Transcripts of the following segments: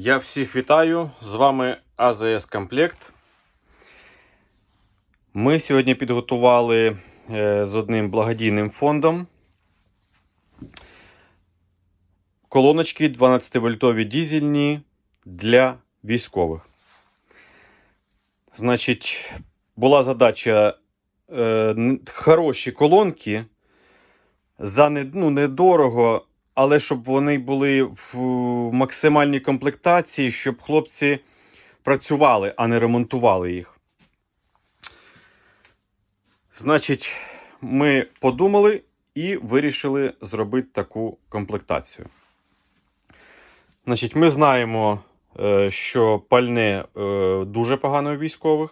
Я всіх вітаю! З вами АЗС Комплект. Ми сьогодні підготували е, з одним благодійним фондом колоночки 12-вольтові дізельні для військових. Значить, була задача е, хороші колонки за не, ну, недорого, але щоб вони були в максимальній комплектації, щоб хлопці працювали, а не ремонтували їх. Значить, ми подумали і вирішили зробити таку комплектацію. Значить, ми знаємо, е, що пальне е, дуже погано у військових.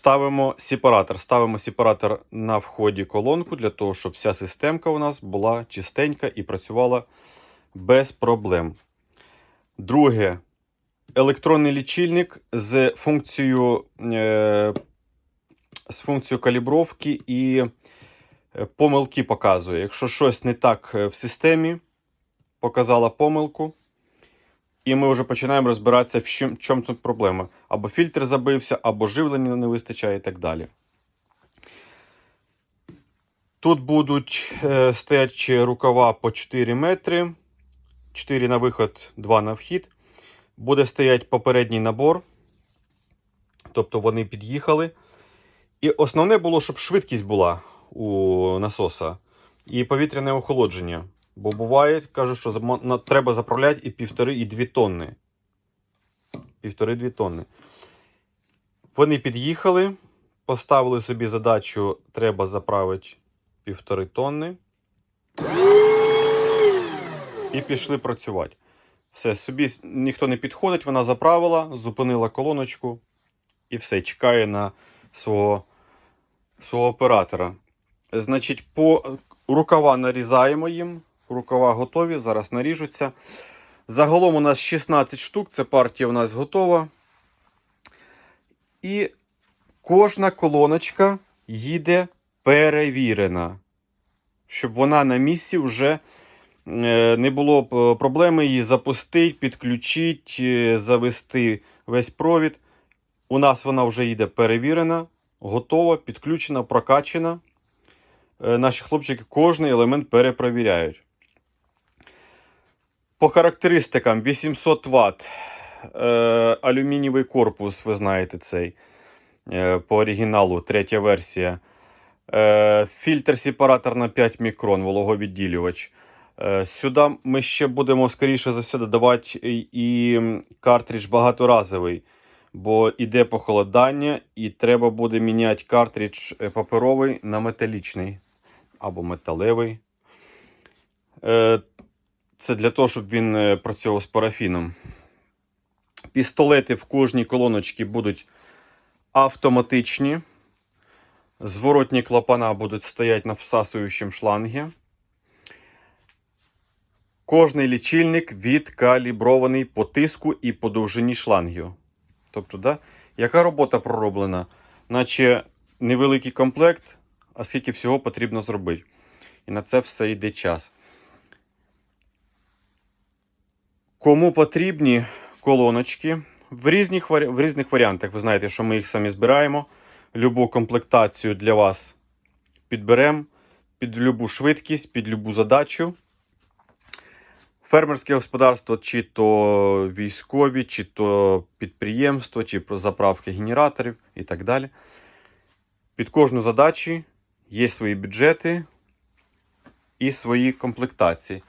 Ставимо сепаратор. Ставимо сепаратор на вході колонку для того, щоб вся системка у нас була чистенька і працювала без проблем. Друге, електронний лічильник з функцією, е, з функцією калібровки і е, помилки показує. Якщо щось не так е, в системі, показала помилку. І ми вже починаємо розбиратися, в чому, тут проблема. Або фільтр забився, або живлення не вистачає і так далі. Тут будуть е, стоячі рукава по 4 метри. 4 на виход, 2 на вхід. Буде стояти попередній набор. Тобто вони під'їхали. І основне було, щоб швидкість була у насоса і повітряне охолодження. Бо буває, кажуть, що треба заправляти і півтори, і дві тонни. Півтори-дві тонни. Вони під'їхали, поставили собі задачу, треба заправити півтори тонни. І пішли працювати. Все, собі ніхто не підходить, вона заправила, зупинила колоночку і все, чекає на свого, свого оператора. Значить, по рукава нарізаємо їм. Рукава готові, зараз наріжуться. Загалом у нас 16 штук, це партія у нас готова. І кожна колоночка їде перевірена. Щоб вона на місці вже е, не було е, проблеми її запустити, підключити, е, завести весь провід. У нас вона вже йде перевірена, готова, підключена, прокачена. Наші хлопчики кожний елемент перепровіряють. По характеристикам 800 Вт. Е, алюмінієвий корпус, ви знаєте цей. Е, по оригіналу, третя версія. Е, фільтр сепаратор на 5 мікрон, вологовідділювач. Е, сюди ми ще будемо, скоріше за все, додавати і, картридж багаторазовий, бо іде похолодання, і треба буде міняти картридж е, паперовий на металічний або металевий. Це для того, щоб він е, працював з парафіном. Пістолети в кожній колоночці будуть автоматичні. Зворотні клапана будуть стояти на всасуючому шлангі. Кожний лічильник відкалібрований по тиску і по довжині шлангів. Тобто, да, яка робота пророблена? Наче невеликий комплект, а скільки всього потрібно зробити. І на це все йде час. Кому потрібні колоночки в різних, в різних варіантах. Ви знаєте, що ми їх самі збираємо. Любу комплектацію для вас підберемо під любу швидкість, під любу задачу. Фермерське господарство, чи то військові, чи то підприємство, чи заправки генераторів і так далі. Під кожну задачу є свої бюджети і свої комплектації.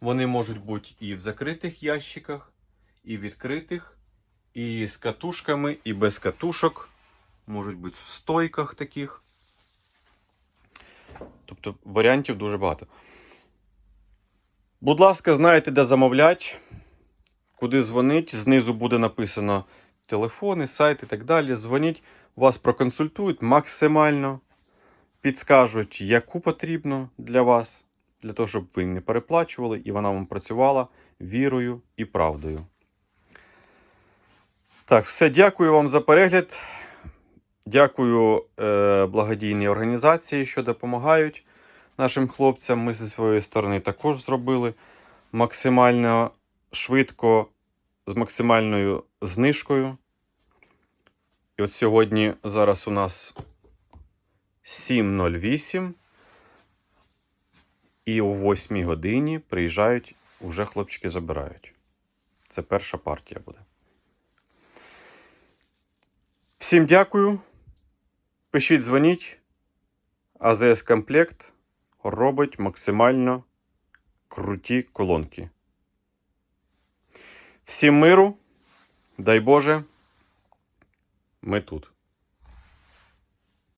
Вони можуть бути і в закритих ящиках, і відкритих, і з катушками, і без катушок. Можуть бути в стойках таких. Тобто варіантів дуже багато. Будь ласка, знаєте, де замовляти, куди дзвонить. Знизу буде написано телефони, сайт і так далі. Дзвоніть, вас проконсультують максимально, підскажуть, яку потрібно для вас, для того, щоб ви не переплачували і вона вам працювала вірою і правдою. Так, все, дякую вам за перегляд. Дякую е, благодійній організації, що допомагають нашим хлопцям. Ми зі своєї сторони також зробили максимально швидко, з максимальною знижкою. І от сьогодні зараз у нас 7.08. І о 8 годині приїжджають, уже хлопчики забирають. Це перша партія буде. Всім дякую. Пишіть, дзвоніть. АЗС Комплект робить максимально круті колонки. Всім миру, дай Боже, ми тут.